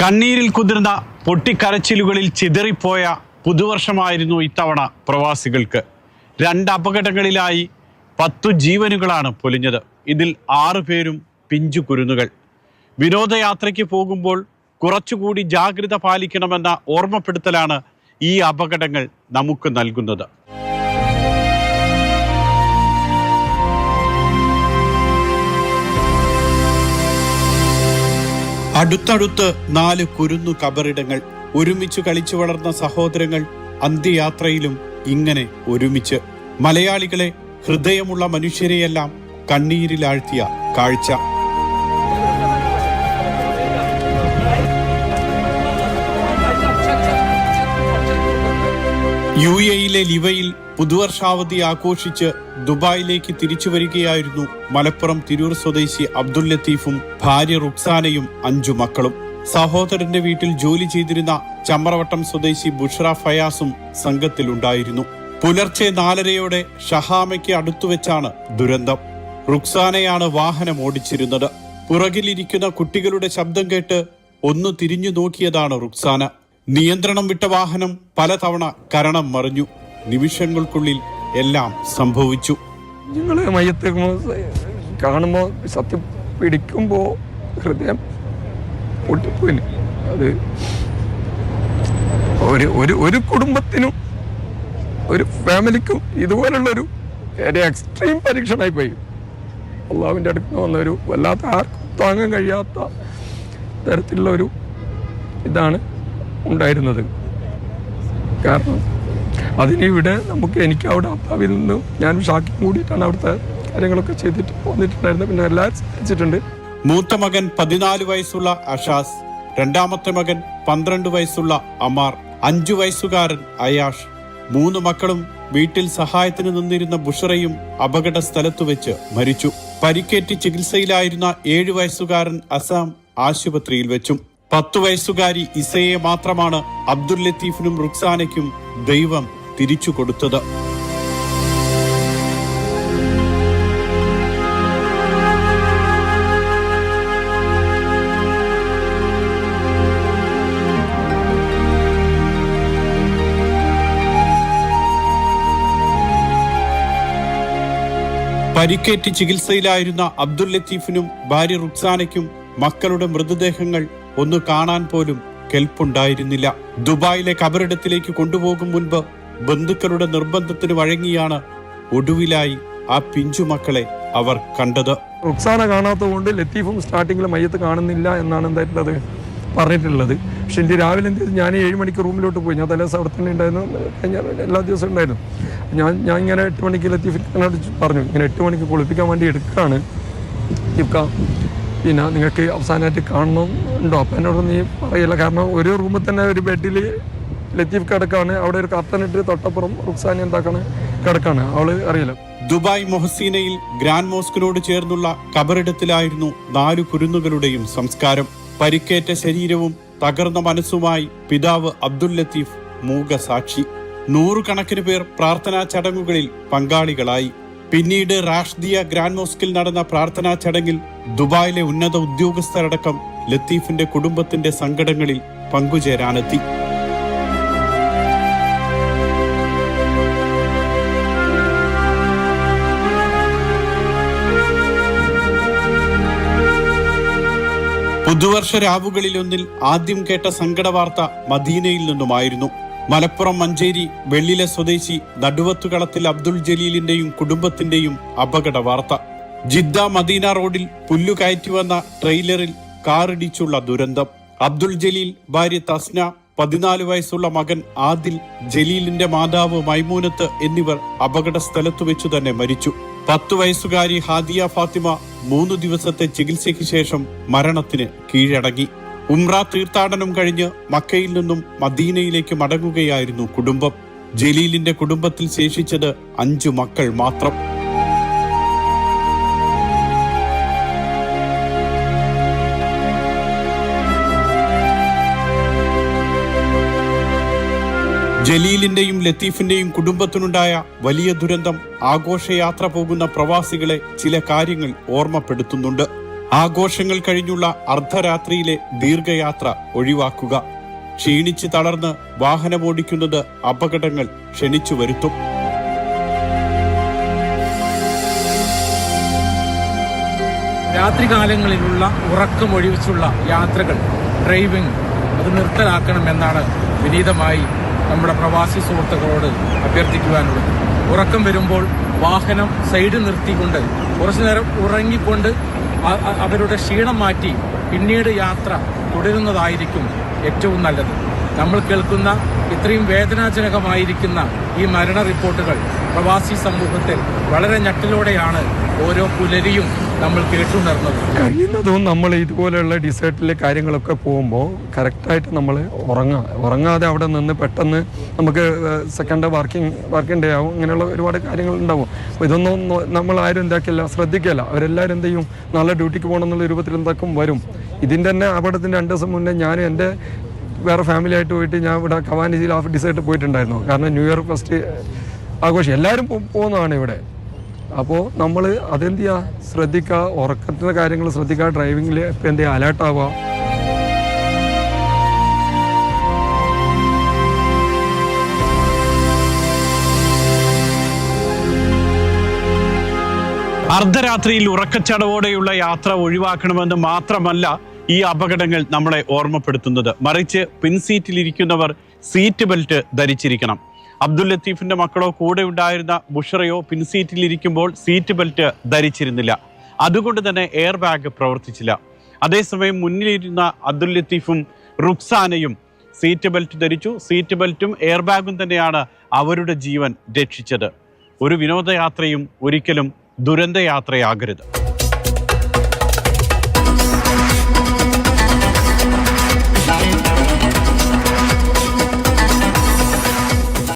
കണ്ണീരിൽ കുതിർന്ന പൊട്ടിക്കരച്ചിലുകളിൽ ചിതറിപ്പോയ പുതുവർഷമായിരുന്നു ഇത്തവണ പ്രവാസികൾക്ക്. രണ്ട് അപകടങ്ങളിലായി പത്തു ജീവനുകളാണ് പൊലിഞ്ഞത്. ഇതിൽ ആറു പേരും പിഞ്ചു കുരുന്നുകൾ. വിനോദയാത്രയ്ക്ക് പോകുമ്പോൾ കുറച്ചുകൂടി ജാഗ്രത പാലിക്കണമെന്ന ഓർമ്മപ്പെടുത്തലാണ് ഈ അപകടങ്ങൾ നമുക്ക് നൽകുന്നത്. അടുത്തടുത്ത് നാല് കുരുന്നു കബറിടങ്ങൾ ഒരുമിച്ച് കളിച്ചു വളർന്ന സഹോദരങ്ങൾ അന്ത്യയാത്രയിലും ഇങ്ങനെ ഒരുമിച്ച്. മലയാളികളെ ഹൃദയമുള്ള മനുഷ്യരെയെല്ലാം കണ്ണീരിലാഴ്ത്തിയ കാഴ്ച. യു എയിലെ ലിവയിൽ പുതുവർഷാവധി ആഘോഷിച്ച് ദുബായിലേക്ക് തിരിച്ചു വരികയായിരുന്നു മലപ്പുറം തിരൂർ സ്വദേശി അബ്ദുൽ ലത്തീഫും ഭാര്യ റുക്സാനയും അഞ്ചു മക്കളും. സഹോദരന്റെ വീട്ടിൽ ജോലി ചെയ്തിരുന്ന ചമ്രവട്ടം സ്വദേശി ബുഷ്ര ഫയാസും സംഘത്തിലുണ്ടായിരുന്നു. പുലർച്ചെ നാലരയോടെ ഷഹാമയ്ക്ക് അടുത്തുവെച്ചാണ് ദുരന്തം. റുക്സാനയാണ് വാഹനം ഓടിച്ചിരുന്നത്. പുറകിലിരിക്കുന്ന കുട്ടികളുടെ ശബ്ദം കേട്ട് ഒന്ന് തിരിഞ്ഞു നോക്കിയതാണ് റുക്സാന. നിയന്ത്രണം വിട്ട വാഹനം പലതവണ കരണം മറിഞ്ഞു. നിമിഷങ്ങൾക്കുള്ളിൽ എല്ലാം സംഭവിച്ചു. ഞങ്ങൾ മയ്യത്ത് കാണുമ്പോൾ സത്യം പിടിക്കുമ്പോൾ ഹൃദയം പൊട്ടിപ്പോയിന് അത് ഒരു ഒരു ഒരു കുടുംബത്തിനും ഒരു ഫാമിലിക്കും ഇതുപോലുള്ളൊരു ഒരു എക്സ്ട്രീം പരീക്ഷണമായി പോയി. അള്ളാവിന്റെ അടുത്ത് വന്ന വന്നൊരു വല്ലാത്ത ആർക്കും താങ്ങാൻ കഴിയാത്ത തരത്തിലുള്ള ഒരു ഇതാണ് ഉണ്ടായിരുന്നത്. കാരണം അതിനിവിടെ നമുക്ക് എനിക്ക് അവിടെ അപ്പാവിൽ നിന്ന് ഞാൻ ഷാക്കി കൂടിയിട്ടാണ് അവിടുത്തെ കാര്യങ്ങളൊക്കെ ചെയ്തിട്ട് വന്നിട്ടുണ്ടായിരുന്നത്. പിന്നെ എല്ലാവരും സഹായിച്ചിട്ടുണ്ട്. മൂത്ത മകൻ പതിനാല് വയസ്സുള്ള അഷാസ് രണ്ടാമത്തെ മകൻ പന്ത്രണ്ട് വയസ്സുള്ള അമാർ അഞ്ചു വയസ്സുകാരൻ അയാഷ് മൂന്ന് മക്കളും വീട്ടിൽ സഹായത്തിന് നിന്നിരുന്ന ബുഷറയും അപകട സ്ഥലത്ത് വെച്ച് മരിച്ചു. പരിക്കേറ്റ് ചികിത്സയിലായിരുന്ന ഏഴു വയസ്സുകാരൻ അസാം ആശുപത്രിയിൽ വെച്ചും. പത്തു വയസ്സുകാരി ഇസയെ മാത്രമാണ് അബ്ദുൽ ലത്തീഫിനും റുക്സാനയ്ക്കും ദൈവം തിരിച്ചു കൊടുത്തത്. പരിക്കേറ്റ് ചികിത്സയിലായിരുന്ന അബ്ദുൽ ലത്തീഫിനും ഭാര്യ റുക്സാനയ്ക്കും മക്കളുടെ മൃതദേഹങ്ങൾ ഒന്ന് കാണാൻ പോലും കെൽപ്പുണ്ടായിരുന്നില്ല. ദുബായിലെ കബറിടത്തിലേക്ക് കൊണ്ടുപോകും മുൻപ് ബന്ധുക്കളുടെ നിർബന്ധത്തിന് വഴങ്ങിയാണ് ഒടുവിലായി ആ പിഞ്ചു മക്കളെ അവർ കണ്ടത്. റുക്സാന കാണാത്തത് കൊണ്ട് ലത്തീഫും സ്റ്റാർട്ടിങ്ങിൽ മയ്യത്ത് കാണുന്നില്ല എന്നാണ് എന്തായിട്ടുള്ളത് പറഞ്ഞിട്ടുള്ളത്. പക്ഷെ എന്റെ രാവിലെ എന്ത് ചെയ്തു? ഞാൻ ഏഴ് മണിക്ക് റൂമിലോട്ട് പോയി. ഞാൻ തലേദിവസം അവിടെ തന്നെ ഉണ്ടായിരുന്നു. എല്ലാ ദിവസവും ഉണ്ടായിരുന്നു. ഞാൻ ഞാൻ ഇങ്ങനെ എട്ട് മണിക്ക് ലത്തീഫിനോട് പറഞ്ഞു. ഇങ്ങനെ എട്ട് മണിക്ക് കുളിപ്പിക്കാൻ വേണ്ടി എടുക്കുകയാണ്. പിന്നെ നിങ്ങൾക്ക് അവസാനമായിട്ട് കാണണമെന്നുണ്ടോ അപ്പം എന്നോട് നീ പറയില്ല. കാരണം ഒരു റൂമിൽ തന്നെ ഒരു ബെഡിൽ ലത്തീഫ് കിടക്കാണ്. അവിടെ ഒരു കർട്ടൻ ഇട്ട് തൊട്ടപ്പുറം റുക്സാനി എന്താക്കാണ്? കിടക്കാണ്. അവൾ അറിയില്ല. ദുബായ് മൊഹസീനയിൽ ഗ്രാൻഡ് മോസ്കിനോട് ചേർന്നുള്ള കബറിടത്തിലായിരുന്നു നാലു കുരുന്നുകളുടെയും സംസ്കാരം. പരിക്കേറ്റ ശരീരവും തകർന്ന മനസ്സുമായി പിതാവ് അബ്ദുൽ ലത്തീഫ് മൂക സാക്ഷി നൂറുകണക്കിന് പേർ പ്രാർത്ഥനാ ചടങ്ങുകളിൽ പങ്കാളികളായി. പിന്നീട് റാഷ്ദിയ ഗ്രാൻഡ് മോസ്കിൽ നടന്ന പ്രാർത്ഥനാ ചടങ്ങിൽ ദുബായിലെ ഉന്നത ഉദ്യോഗസ്ഥരടക്കം ലത്തീഫിന്റെ കുടുംബത്തിന്റെ സങ്കടങ്ങളിൽ പങ്കുചേരാനെത്തി. പുതുവർഷ രാവുകളിലൊന്നിൽ ആദ്യം കേട്ട സങ്കടവാർത്ത മദീനയിൽ നിന്നുമായിരുന്നു. മലപ്പുറം മഞ്ചേരി വെള്ളിലെ സ്വദേശി നടുവത്തുകളത്തിൽ അബ്ദുൾ ജലീലിന്റെയും കുടുംബത്തിന്റെയും അപകട വാർത്ത ജിദ്ദ മദീന റോഡിൽ പുല്ലു കയറ്റി വന്ന ട്രെയിലറിൽ കാറിടിച്ചുള്ള ദുരന്തം. അബ്ദുൾ ജലീൽ ഭാര്യ തസ്ന പതിനാല് വയസ്സുള്ള മകൻ ആദിൽ ജലീലിന്റെ മാതാവ് മൈമൂനത്ത് എന്നിവർ അപകട സ്ഥലത്തു വെച്ചു തന്നെ മരിച്ചു. പത്തു വയസ്സുകാരി ഹാദിയ ഫാത്തിമ മൂന്ന് ദിവസത്തെ ചികിത്സയ്ക്ക് ശേഷം മരണത്തിന് കീഴടങ്ങി. ഉംറ തീർത്ഥാടനം കഴിഞ്ഞ് മക്കയിൽ നിന്നും മദീനയിലേക്ക് മടങ്ങുകയായിരുന്നു കുടുംബം. ജലീലിന്റെ കുടുംബത്തിൽ ശേഷിച്ചത് അഞ്ചു മക്കൾ മാത്രം. ജലീലിന്റെയും ലത്തീഫിന്റെയും കുടുംബത്തിനുണ്ടായ വലിയ ദുരന്തം ആഘോഷയാത്ര പോകുന്ന പ്രവാസികളെ ചില കാര്യങ്ങൾ ഓർമ്മപ്പെടുത്തുന്നുണ്ട്. ആഘോഷങ്ങൾ കഴിഞ്ഞുള്ള അർദ്ധരാത്രിയിലെ ദീർഘയാത്ര ഒഴിവാക്കുക. ക്ഷീണിച്ച് തളർന്ന് വാഹനമോടിക്കുന്നത് അപകടങ്ങൾ ക്ഷണിച്ചു വരുത്തും. രാത്രികാലങ്ങളിലുള്ള ഉറക്കം ഒഴിവിച്ചുള്ള യാത്രകൾ ഡ്രൈവിംഗ് അത് നിർത്തലാക്കണമെന്നാണ് വിനീതമായി നമ്മുടെ പ്രവാസി സുഹൃത്തുക്കളോട് അഭ്യർത്ഥിക്കുവാനുള്ളത്. ഉറക്കം വരുമ്പോൾ വാഹനം സൈഡ് നിർത്തിക്കൊണ്ട് കുറച്ചു നേരം ഉറങ്ങിക്കൊണ്ട് അവരുടെ ക്ഷീണം മാറ്റി പിന്നീട് യാത്ര തുടരുന്നതായിരിക്കും ഏറ്റവും നല്ലത്. നമ്മൾ കേൾക്കുന്ന ഇത്രയും വേദനാജനകമായിരിക്കുന്ന ഈ മരണ റിപ്പോർട്ടുകൾ പ്രവാസി സമൂഹത്തിൽ വളരെ ഞെട്ടലോടെയാണ് ഓരോ പുലരിയും നമ്മൾ കേട്ടുണർന്നത്. കഴിയുന്നതും നമ്മൾ ഇതുപോലെയുള്ള ഡിസേർട്ടിലെ കാര്യങ്ങളൊക്കെ പോകുമ്പോൾ കറക്റ്റായിട്ട് നമ്മൾ ഉറങ്ങുക ഉറങ്ങാതെ അവിടെ നിന്ന് പെട്ടെന്ന് നമുക്ക് സെക്കൻഡ് വർക്കിംഗ് വർക്കിംഗ് ഡേ ആവും. ഇങ്ങനെയുള്ള ഒരുപാട് കാര്യങ്ങൾ ഉണ്ടാവും. അപ്പോൾ ഇതൊന്നും നമ്മൾ ആരും എന്താക്കില്ല ശ്രദ്ധിക്കില്ല അവരെല്ലാവരും എന്ത് ചെയ്യും? നാളെ ഡ്യൂട്ടിക്ക് പോകണം എന്നുള്ള രൂപത്തിൽ എന്താക്കും? വരും. ഇതിന്റെ തന്നെ അപകടത്തിന്റെ രണ്ട് ദിവസം മുന്നേ ഞാൻ എന്റെ വേറെ ഫാമിലിയായിട്ട് പോയിട്ട് ഞാൻ ഇവിടെ കവാനിജിയിൽ ഹാഫ് ഡിസൈഡ് പോയിട്ടുണ്ടായിരുന്നു. കാരണം ന്യൂ ഇയർ ഫസ്റ്റ് ആഘോഷം. എല്ലാവരും പോകുന്നതാണ് ഇവിടെ. അപ്പോൾ നമ്മൾ അതെന്ത് ചെയ്യുക ശ്രദ്ധിക്കുക ഉറക്കത്തിന്റെ കാര്യങ്ങൾ ശ്രദ്ധിക്കുക ഡ്രൈവിങ്ങിൽ ഇപ്പം എന്ത് ചെയ്യുക അലേർട്ട് ആവുക അർദ്ധരാത്രിയിൽ ഉറക്കച്ചടവോടെയുള്ള യാത്ര ഒഴിവാക്കണമെന്ന് മാത്രമല്ല ഈ അപകടങ്ങൾ നമ്മളെ ഓർമ്മപ്പെടുത്തുന്നത്. മറിച്ച് പിൻസീറ്റിലിരിക്കുന്നവർ സീറ്റ് ബെൽറ്റ് ധരിച്ചിരിക്കണം. അബ്ദുൽ ലത്തീഫിന്റെ മക്കളോ കൂടെ ഉണ്ടായിരുന്ന ബുഷറയോ പിൻസീറ്റിലിരിക്കുമ്പോൾ സീറ്റ് ബെൽറ്റ് ധരിച്ചിരുന്നില്ല. അതുകൊണ്ട് തന്നെ എയർ ബാഗ് പ്രവർത്തിച്ചില്ല. അതേസമയം മുന്നിലിരുന്ന അബ്ദുൽ ലത്തീഫും റുക്സാനയും സീറ്റ് ബെൽറ്റ് ധരിച്ചു. സീറ്റ് ബെൽറ്റും എയർ ബാഗും തന്നെയാണ് അവരുടെ ജീവൻ രക്ഷിച്ചത്. ഒരു വിനോദയാത്രയും ഒരിക്കലും ദുരന്തയാത്രയാകരുത്.